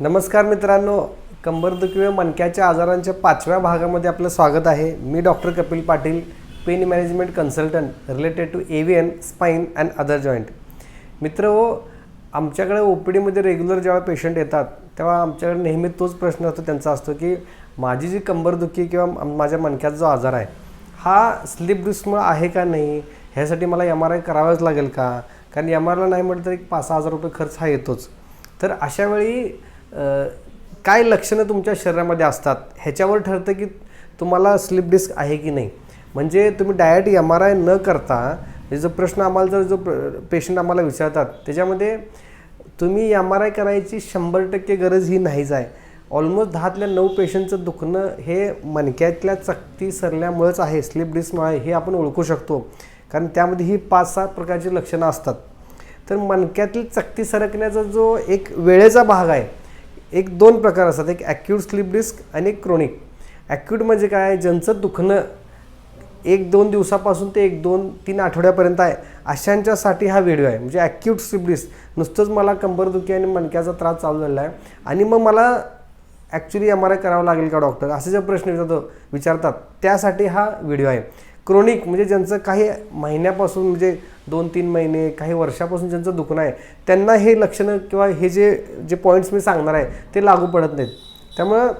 नमस्कार मित्रांनो कंबरदुखी व मणक्याच्या आजारांच्या पाचव्या भागामध्ये आपलं स्वागत आहे. मी doctor Kapil Patil pain management consultant related to avian spine and other joint मित्र हो आमच्याकडे ओ पी डीमध्ये रेग्युलर जेव्हा पेशंट येतात तेव्हा आमच्याकडे नेहमी तोच प्रश्न असतो त्यांचा असतो की माझी जी कंबरदुखी किंवा माझ्या मणक्याचा जो आजार आहे हा स्लिप डिस्कमुळं आहे का नाही? ह्यासाठी मला एम आर आय करावाच लागेल का? कारण एम आर आयला नाही म्हटलं तर एक पाच सहा हजार रुपये खर्च हा येतोच. तर अशावेळी काय लक्षणं तुमच्या शरीरामध्ये असतात ह्याच्यावर ठरतं की तुम्हाला स्लिप डिस्क आहे की नाही? म्हणजे तुम्ही डायरेक्ट एम आर आय न करता जो प्रश्न आम्हाला जर जो पेशंट आम्हाला विचारतात त्याच्यामध्ये तुम्ही एम आर आय करायची शंभर टक्के गरज ही नाहीच आहे. ऑलमोस्ट दहातल्या नऊ पेशंटचं दुखणं हे मणक्यातल्या चकती सरल्यामुळेच आहे स्लिप डिस्कमुळे हे आपण ओळखू शकतो. कारण त्यामध्ये ही पाच सहा प्रकारची लक्षणं असतात. तर मणक्यातील चकती सरकण्याचा जो एक वेळेचा भाग आहे एक दोन प्रकार असतात. एक ॲक्यूट स्लिप डिस्क आणि एक क्रोनिक ॲक्यूट म्हणजे काय? ज्यांचं दुखणं एक दोन दिवसापासून ते एक दोन तीन आठवड्यापर्यंत आहे. अशांच्यासाठी हा व्हिडिओ आहे. म्हणजे ॲक्यूट स्लिप डिस्क नुसतंच मला कंबरदुखी आणि मणक्याचा त्रास चालू झालेला आहे. आणि मग मला ॲक्च्युली एम आर आय करावं लागेल का डॉक्टर असे जे प्रश्न विचारतो विचारतात. त्यासाठी हा व्हिडिओ आहे. क्रोनिक म्हणजे ज्यांचं काही महिन्यापासून म्हणजे दोन तीन महिने काही वर्षापासून ज्यांचं दुखणं आहे त्यांना हे लक्षणं किंवा हे जे जे पॉईंट्स मी सांगणार आहे ते लागू पडत नाहीत. त्यामुळं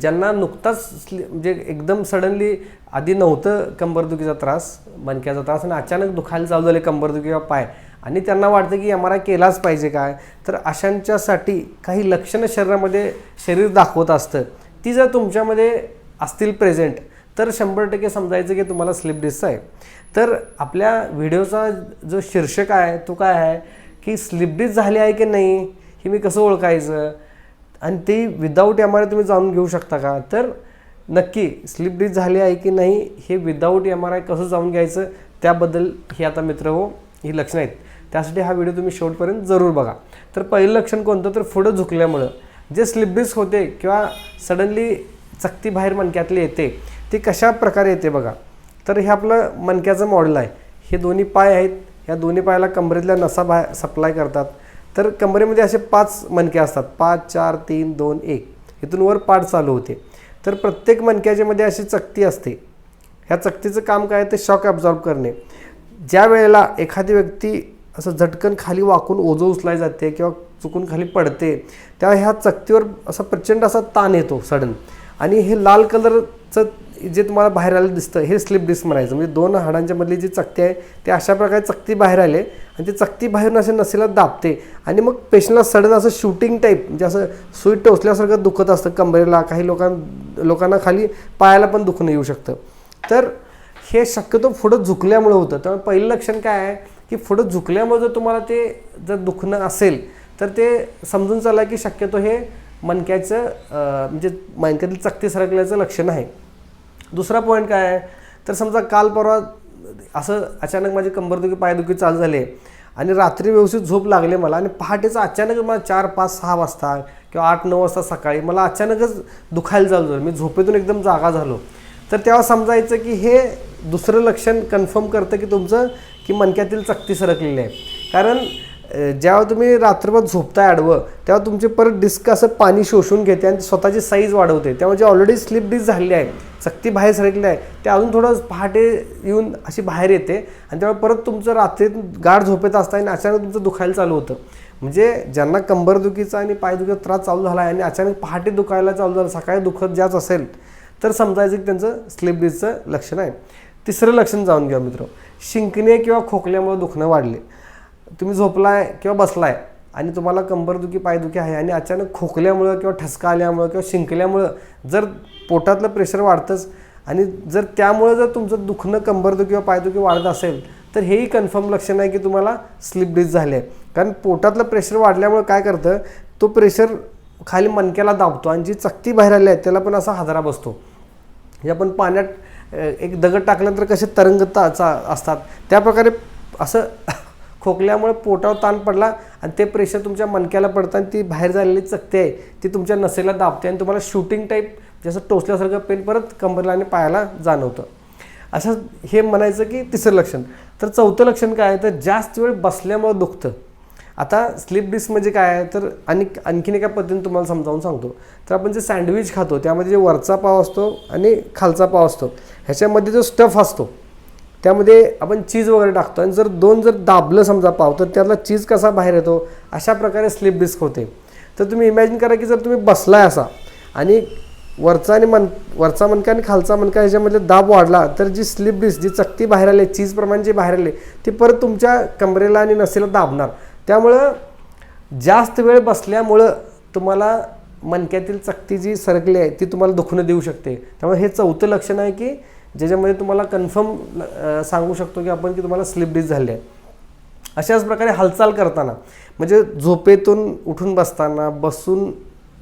ज्यांना नुकताच म्हणजे एकदम सडनली आधी नव्हतं कंबरदुखीचा त्रास मणक्याचा त्रास आणि अचानक दुखायला चालू झाले कंबरदुखी किंवा पाय आणि त्यांना वाटतं की एम आर आय केलाच पाहिजे काय? तर अशांच्यासाठी काही लक्षणं शरीरामध्ये शरीर दाखवत असतं. ती जर तुमच्यामध्ये असतील प्रेझेंट तर शंभर टक्के समजायचं की तुम्हाला स्लिप डिस्क आहे. तर आपल्या व्हिडिओचा जो शीर्षक आहे तो काय आहे? की स्लिप डिस्क झाली आहे की नाही हे मी कसं ओळखायचं? आणि ते विदाऊट एम आर आय तुम्ही जाणून घेऊ शकता का? तर नक्की स्लिप डिस्क झाली आहे की नाही हे विदाऊट एम आर आय कसं जाऊन घ्यायचं? त्याबद्दल हे आता मित्र हो ही लक्षणं आहेत. त्यासाठी हा व्हिडिओ तुम्ही शेवटपर्यंत जरूर बघा. तर पहिलं लक्षण कोणतं? तर पुढं झुकल्यामुळं. जे स्लिप डिस्क होते किंवा सडनली चकती बाहेर मणक्यातली येते ती कशा प्रकारे येते बघा. तर हे आपलं मणक्याचं मॉडेल आहे. हे दोन्ही पाय आहेत. ह्या दोन्ही पायाला कमरेतल्या नसा बाहेर सप्लाय करतात. तर कमरेमध्ये असे पाच मणके असतात. पाच चार तीन दोन एक. इथून वर पाठ चालू होते. तर प्रत्येक मणक्याच्यामध्ये अशी चकती असते. ह्या चकतीचं काम काय आहे? ते शॉक ॲब्झॉर्ब करणे. ज्या वेळेला एखादी व्यक्ती असं झटकन खाली वाकून ओझं उचलाय जाते किंवा चुकून खाली पडते तेव्हा ह्या चकतीवर असा प्रचंड असा ताण येतो सडन आणि हे लाल कलरचं जे तुम्हाला बाहेर आलं दिसतं हे स्लिप डिस्क म्हणायचं. म्हणजे दोन हाडांच्या मधली जी चकती आहे ते अशा प्रकारे चकती बाहेर आले आणि ती चकती बाहेरून असे नसेला दाबते. आणि मग पेशंटला सडन असं शूटिंग टाईप म्हणजे असं सुई टोचल्यासारखं दुखत असतं कंबरेला. काही लोकां लोकांना खाली पायाला पण दुखणं येऊ शकतं. तर हे शक्यतो पुढं झुकल्यामुळं होतं. त्यामुळे पहिलं लक्षण काय आहे की पुढं झुकल्यामुळे जर तुम्हाला ते जर दुखणं असेल तर ते समजून चाला की शक्यतो हे मणक्याचं म्हणजे मणक्यातील चकती सरकल्याचं लक्षण आहे. दुसरा पॉईंट काय आहे? तर समजा काल परवा असं अचानक माझी कंबरदुखी पायदुखी चालू झाली आणि रात्री व्यवस्थित झोप लागले मला आणि पहाटेचं अचानक मला चार पाच सहा वाजता किंवा आठ नऊ वाजता सकाळी मला अचानकच दुखायला चालू झालं. मी झोपेतून एकदम जागा झालो. तर तेव्हा समजायचं की हे दुसरं लक्षण कन्फर्म करतं की तुमचं की मणक्यातील चकती सरकलेली आहे. कारण जेव्हा तुम्ही रात्रभर झोपताय आडवं तेव्हा तुमचे परत डिस्क असं पाणी शोषून घेते आणि स्वतःची साईज वाढवते. तेव्हा जे ऑलरेडी स्लिप डिस्क झालेली आहे सक्ती बाहेर सरकली आहे ते अजून थोडं पहाटे येऊन अशी बाहेर येते आणि तेव्हा परत तुमचं रात्री गाढ झोपेत असता आणि अचानक तुमचं दुखायला चालू होतं. म्हणजे ज्यांना कंबरदुखीचा आणि पायदुखीचा त्रास चालू झाला आहे आणि अचानक पहाटे दुखायला चालू झालं सकाळी दुखत ज्याच असेल तर समजायचं की त्यांचं स्लिप डिस्कचं लक्षण आहे. तिसरं लक्षण जाऊन घ्या मित्र शिंकणे किंवा खोकल्यामुळे दुखणं वाढले. तुम्ही झोपलाय किंवा बसलाय आणि तुम्हाला कंबरदुखी पायदुखी आहे आणि अचानक खोकल्यामुळं किंवा ठसका आल्यामुळं किंवा शिंकल्यामुळं जर पोटातलं प्रेशर वाढतंच आणि जर त्यामुळं जर तुमचं दुखणं कंबरदुखी किंवा पायदुखी वाढत असेल तर हेही कन्फर्म लक्षण आहे की तुम्हाला स्लिप डिस्क झाले आहे. कारण पोटातलं प्रेशर वाढल्यामुळं काय करतं? तो प्रेशर खाली मणक्याला दाबतो आणि जी चकती बाहेर आली आहे त्याला पण असा हादरा बसतो. हे आपण पाण्यात एक दगड टाकल्यानंतर कसे तरंगता असतात त्याप्रकारे असं खोकल्यामुळे पोटावर ताण पडला आणि ते प्रेशर तुमच्या मणक्याला पडतं आणि ती बाहेर झालेली चकते आहे. ती तुमच्या नसेला दाबते आणि तुम्हाला शूटिंग टाईप जसं टोचल्यासारखं पेन परत कंबरला आणि पायाला जाणवतं. असं हे म्हणायचं की तिसरं लक्षण. तर चौथं लक्षण काय आहे? तर जास्त वेळ बसल्यामुळे दुखतं. आता स्लिप डिस्क म्हणजे काय आहे? तर आणि आणखीन एका पद्धतीने तुम्हाला समजावून सांगतो. तर आपण जे सँडविच खातो त्यामध्ये जे वरचा पाव असतो आणि खालचा पाव असतो ह्याच्यामध्ये जो स्टफ असतो त्यामध्ये आपण चीज वगैरे टाकतो आणि जर दोन जर दाबलं समजा पाव तर त्यातला चीज कसा बाहेर येतो अशा प्रकारे स्लिप डिस्क होते. तर तुम्ही इमॅजिन करा की जर तुम्ही बसलाय असा आणि वरचा आणि मन वरचा मणका आणि खालचा मणका ह्याच्यामध्ये दाब वाढला तर जी स्लिप डिस्क जी चकती बाहेर आली चीजप्रमाणे जी बाहेर आली ती परत तुमच्या कमरेला आणि नसेला दाबणार. त्यामुळं जास्त वेळ बसल्यामुळं तुम्हाला मणक्यातील चकती जी सरकली आहे ती तुम्हाला दुखणं देऊ शकते. त्यामुळे हे चौथं लक्षण आहे की ज्याच्यामध्ये तुम्हाला कन्फर्म सांगू शकतो की आपण की तुम्हाला स्लिप डिस्क झाली आहे. अशाच प्रकारे हालचाल करताना म्हणजे झोपेतून उठून बसताना बसून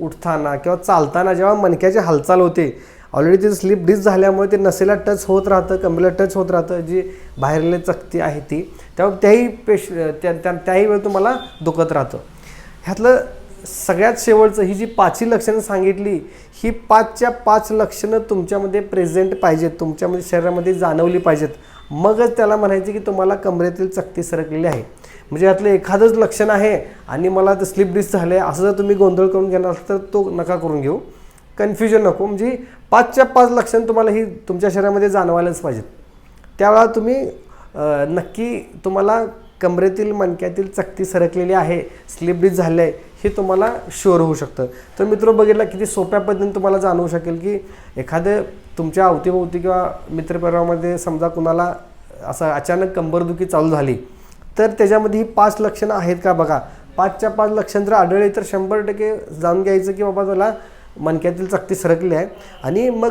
उठताना किंवा चालताना जेव्हा मणक्याची हालचाल होते ऑलरेडी ते स्लिप डिस्क झाल्यामुळे ते नसेला टच होत राहतं कमरेला टच होत राहतं जी बाहेरले चकती आहे ती त्यामुळे त्याही पेश त्या त्या- त्याही वेळ तुम्हाला दुखत राहतं. ह्यातलं सगळ्यात शेवटचं ही जी पाचही लक्षणं सांगितली ही पाचच्या पाच लक्षणं तुमच्यामध्ये प्रेझेंट पाहिजेत तुमच्यामध्ये शरीरामध्ये जाणवली पाहिजेत. मगच त्याला म्हणायचे की तुम्हाला कमरेतील चकती सरकलेली आहे. म्हणजे यातलं एखादंच लक्षण आहे आणि मला ते स्लिप डिस्क झालं आहे असं जर तुम्ही गोंधळ करून घेणार असाल तर तो नका करून घेऊ. कन्फ्युजन नको म्हणजे पाचच्या पाच लक्षण तुम्हाला ही तुमच्या शरीरामध्ये जाणवायलाच पाहिजेत. त्यावेळा तुम्ही नक्की तुम्हाला कमरेतील मणक्यातील चकती सरकलेली आहे स्लिप डिस्क झाले आहे हे तुम्हाला शुअर होऊ शकतं. तर मित्र बघितला किती सोप्या पद्धतीने तुम्हाला जाणवू शकेल की एखादं तुमच्या अवतीभोवती किंवा मित्रपरिवारामध्ये समजा कुणाला असं अचानक कंबरदुखी चालू झाली तर त्याच्यामध्ये ही पाच लक्षणं आहेत का बघा? पाचच्या पाच लक्षण जर आढळले तर शंभर टक्के जाणून घ्यायचं की बाबा तुला मणक्यातील चकती सरकली आहे. आणि मग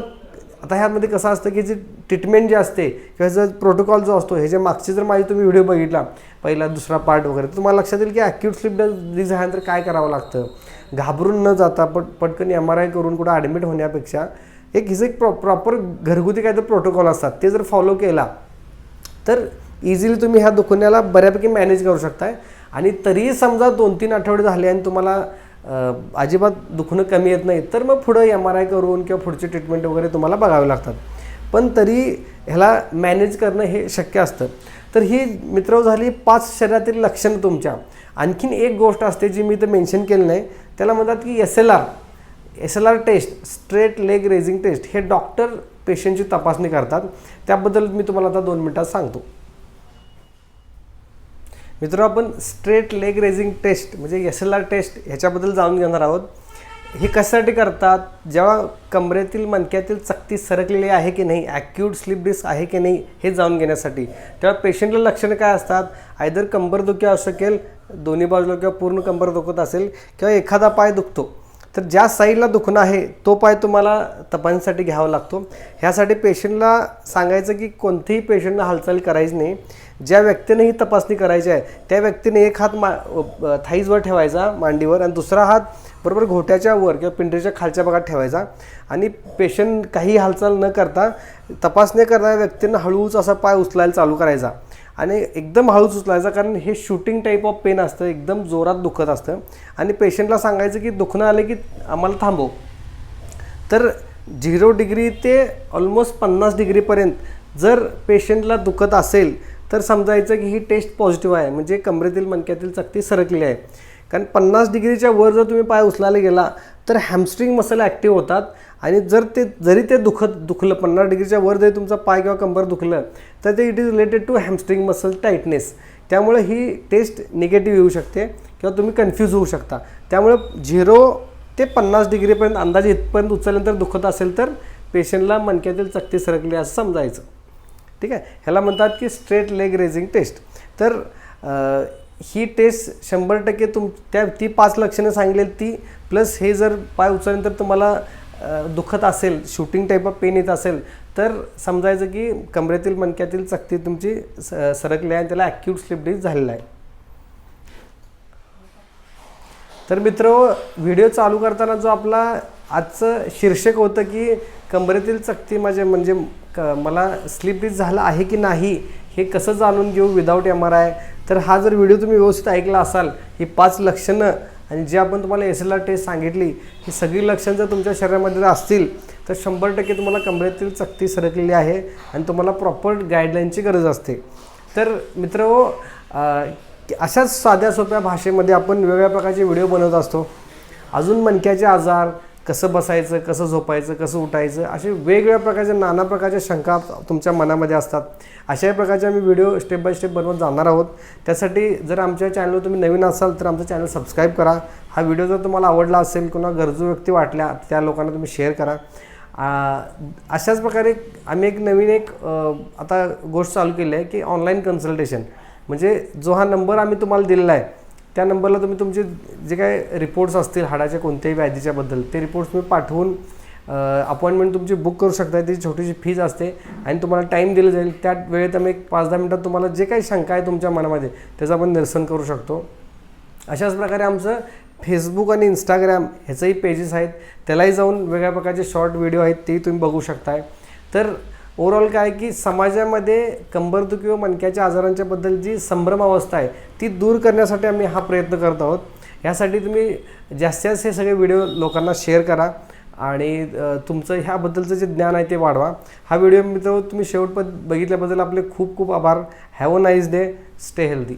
आता ह्यामध्ये कसं असतं की जे ट्रीटमेंट जे असते किंवा जर प्रोटोकॉल जो असतो हे जे मागचे जर माझे तुम्ही व्हिडिओ बघितला पहिला दुसरा पार्ट वगैरे तर तुम्हाला लक्षात येईल की ॲक्यूट स्लिप डिझ झाल्यानंतर काय करावं लागतं? घाबरून न जाता पट पटकन एम आर आय करून कुठं ॲडमिट होण्यापेक्षा एक हिचं एक प्रॉ प्रॉपर घरगुती काय तर प्रोटोकॉल असतात. ते जर फॉलो केला तर इझिली तुम्ही ह्या दुखण्याला बऱ्यापैकी मॅनेज करू शकताय. आणि तरीही समजा दोन तीन आठवडे झाले आणि तुम्हाला अजिबात दुखणं कमी येत नाही तर मग पुढं एम आर आय करून किंवा पुढची ट्रीटमेंट वगैरे तुम्हाला बघावे लागतात. पण तरी ह्याला मॅनेज करणं हे शक्य असतं. तर ही मित्र झाली पाच शरीरातील लक्षणं तुमच्या. आणखीन एक गोष्ट असते जी मी इथं मेन्शन केलं नाही. त्याला म्हणतात की S L R S L R test straight leg raising test हे डॉक्टर पेशंटची तपासणी करतात. त्याबद्दल मी तुम्हाला आता दोन मिनटात सांगतो. मित्र आपण स्ट्रेट लेग रेझिंग टेस्ट म्हणजे एस एल आर टेस्ट ह्याच्याबद्दल जाणून घेणार आहोत. हे कशासाठी करतात? जेव्हा कमरेतील मणक्यातील चकती सरकलेली आहे की नाही? ॲक्यूट स्लिप डिस्क आहे की नाही? हे जाणून घेण्यासाठी. तेव्हा पेशंटला लक्षणं काय असतात? आयदर कंबरदुखी असू शकेल दोन्ही बाजूला किंवा पूर्ण कंबर दुखत असेल किंवा एखादा पाय दुखतो. तर ज्या साईडला दुखणं आहे तो पाय तुम्हाला तपासणीसाठी घ्यावा लागतो. ह्यासाठी पेशंटला सांगायचं की कोणतेही पेशंटला हालचाल करायची नाही. ज्या व्यक्तीने ही तपासणी करायची आहे त्या व्यक्तीने एक हात मा थाईजवर ठेवायचा मांडीवर आणि दुसरा हात बरोबर घोट्याच्या वर किंवा पिंडीच्या खालच्या भागात ठेवायचा. आणि पेशंट काही हालचाल न करता तपासणी करणाऱ्या व्यक्तींना हळूच असा पाय उचलायला चालू करायचा. आणि एकदम हळूच उचलायचा कारण हे शूटिंग टाईप ऑफ पेन असतं एकदम जोरात दुखत असतं. आणि पेशंटला सांगायचं की दुखणं आलं की आम्हाला थांबव. तर झिरो डिग्री ते ऑलमोस्ट पन्नास डिग्रीपर्यंत जर पेशंटला दुखत असेल तर समजायचं की ही टेस्ट पॉझिटिव्ह आहे. म्हणजे कमरेतील मणक्यातील चकती सरकली आहे. कारण पन्नास डिग्रीच्या वर जर तुम्ही पाय उचलायला गेला तर हॅमस्ट्रिंग मसल ॲक्टिव्ह होतात. आणि जर ते जरी ते दुखत दुखलं पन्नास डिग्रीच्या वर जरी तुमचा पाय किंवा कंबर दुखलं तर ते it is related to hamstring muscle tightness त्यामुळे ही टेस्ट निगेटिव्ह येऊ शकते किंवा तुम्ही कन्फ्यूज होऊ शकता. त्यामुळे झिरो ते पन्नास डिग्रीपर्यंत अंदाजे इथपर्यंत उचलल्यानंतर दुखत असेल तर पेशंटला मणक्यातील चकती सरकली असं समजायचं. ठीक आहे? ह्याला म्हणतात की स्ट्रेट लेग रेझिंग टेस्ट तर ही टेस्ट शंभर टक्के तुम त्या ती पाच लक्षणं सांगलेली ती प्लस हे जर पाय उचलल्यानंतर तुम्हाला दुखत असेल शूटिंग टाईप ऑफ पेन येत असेल तर समजायचं की कमरेतील मणक्यातील चकती तुमची स सरकली आहे आणि त्याला ॲक्यूट स्लिप डिस्क झालेला आहे. तर मित्र व्हिडिओ चालू करताना जो आपला आजचं शीर्षक होतं की कंबरेतील चकती माझे म्हणजे क मला स्लिप झालं आहे की नाही हे कसं जाणून घेऊ विदाऊट एम आर आय तर हा जर व्हिडिओ तुम्ही व्यवस्थित ऐकला असाल ही पाच लक्षणं आणि जे आपण तुम्हाला एस एल आर टेस्ट सांगितली ही सगळी लक्षणं जर तुमच्या शरीरामध्ये जर असतील तर शंभर टक्के तुम्हाला कंबरेतील चकती सरकलेली आहे आणि तुम्हाला प्रॉपर गाईडलाईनची गरज असते. तर मित्र अशाच साध्या सोप्या भाषेमध्ये आपण वेगवेगळ्या प्रकारचे व्हिडिओ बनवत असतो. अजून मणक्याचे आजार कसं बसायचं कसं झोपायचं कसं उठायचं असे वेगवेगळ्या प्रकारच्या नाना प्रकारच्या शंका तुमच्या मनामध्ये असतात. अशाही प्रकारचे आम्ही व्हिडिओ स्टेप बाय स्टेप बनवत जाणार आहोत. त्यासाठी जर आमच्या चॅनलवर तुम्ही नवीन असाल तर आमचं चॅनल सबस्क्राईब करा. हा व्हिडिओ जर तुम्हाला आवडला असेल किंवा गरजू व्यक्ती वाटल्या त्या लोकांना तुम्ही शेअर करा. अशाच प्रकारे आम्ही एक नवीन एक आता गोष्ट चालू केली आहे की ऑनलाईन कन्सल्टेशन म्हणजे जो हा नंबर आम्ही तुम्हाला दिलेला आहे त्या नंबरला तुम्ही तुमचे जे काय रिपोर्ट्स असतील हाडाच्या कोणत्याही व्याधीच्याबद्दल ते रिपोर्ट्स तुम्ही पाठवून अपॉइंटमेंट तुमची बुक करू शकता. त्याची छोटीशी फीज असते आणि तुम्हाला टाईम दिला जाईल. त्या वेळेत आम्ही एक पाच दहा मिनटात तुम्हाला जे काही शंका आहे तुमच्या मनामध्ये त्याचं आपण निरसन करू शकतो. अशाच प्रकारे आमचं फेसबुक आणि इंस्टाग्राम ह्याचंही पेजेस आहेत. त्यालाही जाऊन वेगळ्या प्रकारचे शॉर्ट व्हिडिओ आहेत तेही तुम्ही बघू शकताय. तर ओव्हरऑल काय की समाजामध्ये कंबरदुखी व मणक्याच्या आजारांच्या बद्दल जी संभ्रम अवस्था आहे ती दूर करण्यासाठी आम्ही हा प्रयत्न करत आहोत. ह्यासाठी तुम्ही जास्तीत जास्त हे सगळे व्हिडिओ लोकांना शेअर करा आणि तुमचं ह्याबद्दलचं जे ज्ञान आहे ते वाढवा. हा व्हिडिओ मित्र तुम्ही शेवटपर्यंत बघितल्याबद्दल आपले खूप खूप आभार. Have a nice day stay healthy